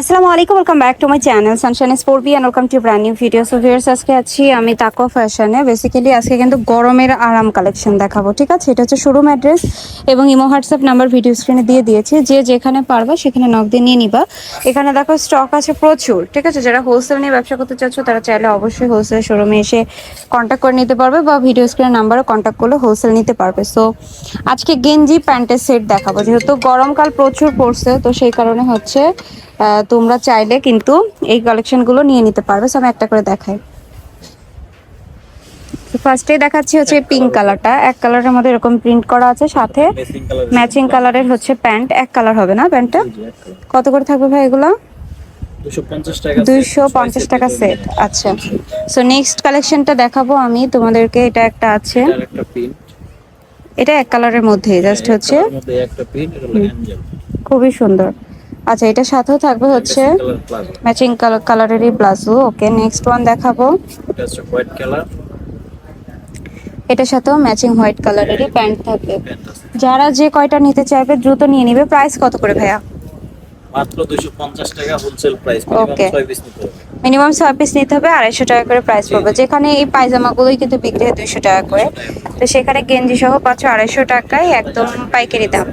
আসসালামু আলাইকুম welcome back to my channel Sunshine স্পোর্টবি and welcome to brand new video so viewers আজকে আছি আমি তাকো ফ্যাশনে বেসিক্যালি আজকে কিন্তু গরমের আরাম কালেকশন দেখাবো, ঠিক আছে? এটা হচ্ছে শোরুম অ্যাড্রেস এবং ইমো হোয়াটসঅ্যাপ নাম্বার ভিডিও স্ক্রিনে দিয়ে দিয়েছি। যে যেখানে পারবা, সেখানে নক দিয়ে নিয়ে নিবা। এখানে দেখো স্টক আছে প্রচুর, ঠিক আছে? যারা হোলসেল নিয়ে ব্যবসা করতে চাচ্ছ, তারা চাইলে অবশ্যই হোলসেল শোরুমে এসে কন্ট্যাক্ট করে নিতে পারবে বা ভিডিও স্ক্রিনের নাম্বারে কন্ট্যাক্ট করলে হোলসেল নিতে পারবে। সো আজকে গেঞ্জি, প্যান্টের সেট দেখাবো। যেহেতু গরমকাল প্রচুর পড়ছে, তো সেই কারণে হচ্ছে তোমরা চাইলে কিন্তু এই কালেকশনগুলো নিয়ে নিতে পারবে। সো আমি একটা করে দেখাই। ফার্স্টেই দেখাচ্ছি হচ্ছে পিঙ্ক কালারটা এক কালারের মধ্যে এরকম প্রিন্ট করা আছে সাথে ম্যাচিং কালারের হচ্ছে প্যান্ট এক কালার হবে না প্যান্টটা কত করে থাকবে ভাই এগুলো? 250 টাকা দুইশো পঞ্চাশ টাকা সেট আচ্ছা। সো নেক্সট কালেকশনটা দেখাবো আমি। তোমাদেরকে এটা একটা আছে। এটা এক কালারের মধ্যে জাস্ট হচ্ছে মধ্যে একটা প্রিন্ট এটা অ্যাঞ্জেল খুবই সুন্দর। আচ্ছা এটা সাথেও থাকবে হচ্ছে কালার ম্যাচিং কালারেরই প্লাজো ওকে নেক্সট ওয়ান দেখাবো। কালার এটার সাথেও ম্যাচিং হোয়াইট কালারেরই প্যান্ট থাকবে। যারা যে কয়টা নিতে চাইবে দ্রুত নিয়ে নিবে। প্রাইস কত করে ভাইয়া? মাত্র 250 টাকা wholesale price minimum Okay. 6 piece নিতে হবে। মিনিমাম ছয় পিস নিতে হবে আড়াইশো টাকা করে প্রাইস পড়বে। যেখানে এই পায়জামাগুলোই কিন্তু বিক্রি হয় দুইশো টাকা করে। তো সেখানে গেঞ্জি সহ পাচ্ছ আড়াইশো টাকায় একদম পাইকারি দাম।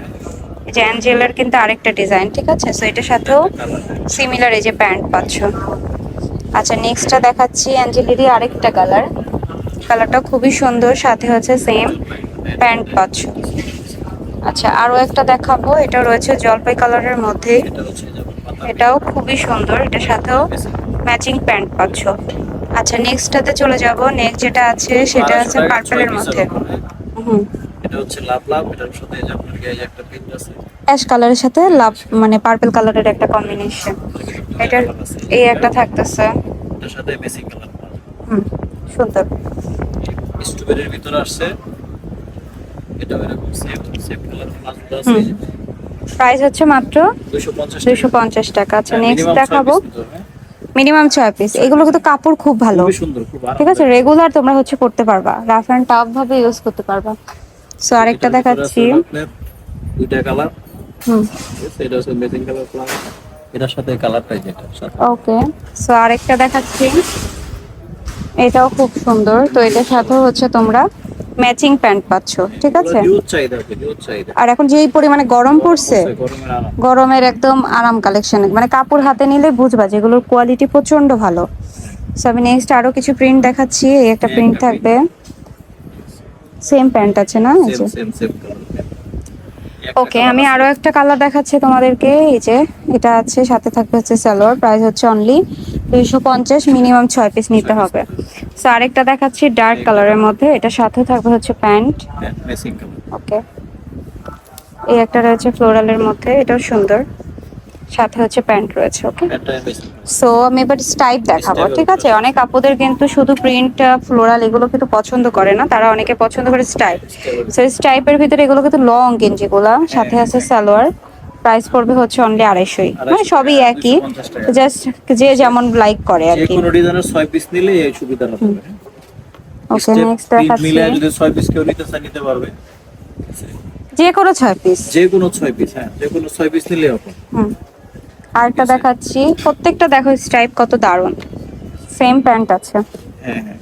এই যে অ্যাঞ্জেলার কিন্তু আরেকটা ডিজাইন ঠিক আছে? সো এটার সাথেও সিমিলার এই যে প্যান্ট পাচ্ছ। আচ্ছা নেক্সটটা দেখাচ্ছি অ্যাঞ্জেলেরই আরেকটা কালার কালারটা খুবই সুন্দর, সাথে হচ্ছে সেম প্যান্ট পাচ্ছ। আচ্ছা আরও একটা দেখাবো। এটা রয়েছে জলপাই কালারের মধ্যে। এটাও খুবই সুন্দর, এটার সাথেও ম্যাচিং প্যান্ট পাচ্ছ। আচ্ছা নেক্সটটাতে চলে যাব। নেক্সট যেটা আছে, সেটা আছে পার্পলের মধ্যে। হুম। এটা হচ্ছে লাভ লাভ। এটার সাথে যে আপনার গায়ে একটা প্রিন্ট আছে। অ্যাশ কালারের সাথে লাভ মানে পার্পল কালারের একটা কম্বিনেশন এটার এই একটা থাকতেছে। এটার সাথে মেসিং কালার হুম সুন্দর। স্ট্রবেরির ভিতরে আসছে। এটা এরকম সেম সেম কালার আছে। প্রাইস হচ্ছে মাত্র 250 পঞ্চাশ টাকা। আচ্ছা হ্যাঁ, নেক্সট দেখাবো। নিতে হবে। মিনিমাম ছয় পিস এগুলো কিন্তু কাপড় খুব ভালো। খুবই সুন্দর খুব ঠিক আছে রেগুলার তোমরা হচ্ছে করতে পারবা। রাফ অ্যান্ড টাফ ভাবে ইউজ করতে পারবা। সো আরেকটা দেখাচ্ছি। দুইটা কালার হুম। এটা হচ্ছে মেজিং কালার প্লাস এটার সাথে কালারটাই যেটা ওকে। সো আরেকটা দেখাচ্ছি। এটাও খুব সুন্দর। তো এটার সাথে হচ্ছে তোমরা ম্যাচিং প্যান্ট পাচ্ছ ঠিক আছে? আর এখন যেই পরিমাণে গরম পড়ছে গরমের একদম আরাম কালেকশন মানে কাপড় হাতে নিলে বুঝবা যেগুলোর কোয়ালিটি প্রচণ্ড ভালো। সো আমি নেক্সট আরও কিছু প্রিন্ট দেখাচ্ছি। এই একটা প্রিন্ট থাকবে। সেম প্যান্ট আছে না? ওকে আমি আরও একটা কালার দেখাচ্ছি তোমাদেরকে। এই যে এটা আছে সাথে থাকবে হচ্ছে সালোয়ার। প্রাইস হচ্ছে অনলি দুইশো পঞ্চাশ মিনিমাম ছয় পিস নিতে হবে। সো আরেকটা দেখাচ্ছি ডার্ক কালারের মধ্যে। এটা সাথে থাকবে হচ্ছে প্যান্ট ওকে এই একটা রয়েছে ফ্লোরালের মধ্যে। এটাও সুন্দর। সাথে হচ্ছে প্যান্ট রয়েছে ওকে সো আমি এবার স্টাইপ দেখাবো ঠিক আছে? অনেক আপুদের কিন্তু শুধু প্রিন্ট ফ্লোরাল এগুলো কিন্তু পছন্দ করে না তারা অনেকে পছন্দ করে স্টাইপ। সো স্টাইপের ভিতরে এগুলো কিন্তু লং গেঞ্জিগুলা সাথে আছে সালোয়ার। প্রাইস পড়বে হচ্ছে অনলি আড়াইশোই। মানে সবই একই। জাস্ট যে যেমন লাইক করে আর কি। ডিজাইনের 6 পিস নিলে এই সুবিধাটা হবে ওকে নেক্সট দেখাচ্ছি। মিলে যদি 6 পিস কেউ নিতে চায় নিতে পারবে। যে কোনো ছয় পিস যে কোনো 6 পিস হ্যাঁ যে কোনো 6 পিস নিলে হবে। হুম। আরেকটা দেখাচ্ছি। প্রত্যেকটা দেখো স্টাইপ কত দারুণ। সেম প্যান্ট আছে। হ্যাঁ হ্যাঁ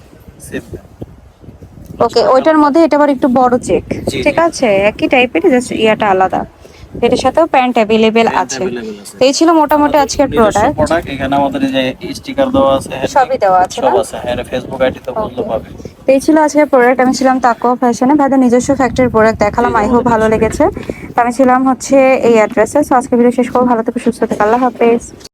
ওকে ওইটার মধ্যে এটা আবার একটু বড় চেক ঠিক আছে? একই টাইপের জাস্ট ইয়াটা আলাদা। এটার সাথেও প্যান্ট অ্যাভেলেবেল আছে। এই ছিল মোটামুটি আজকের প্রোডাক্ট প্রোডাক্ট এখানে আমাদের যে স্টিকার দেওয়া আছে হ্যাঁ, সবই দেওয়া আছে সব আছে। হ্যাঁ ফেসবুক আইডি তো বলতে পাবে এই ছিল আজকের প্রোডাক্ট আমি ছিলাম তাকো ফ্যাশনে ভাইদের নিজস্ব ফ্যাক্টরির প্রোডাক্ট দেখালাম। আই হোপ ভালো লেগেছে। আমি ছিলাম হচ্ছে এই অ্যাড্রেসে সো আজকে ভিডিও শেষ করব। ভালো থেকে, সুস্থ থেকে। আল্লাহ হাফেজ।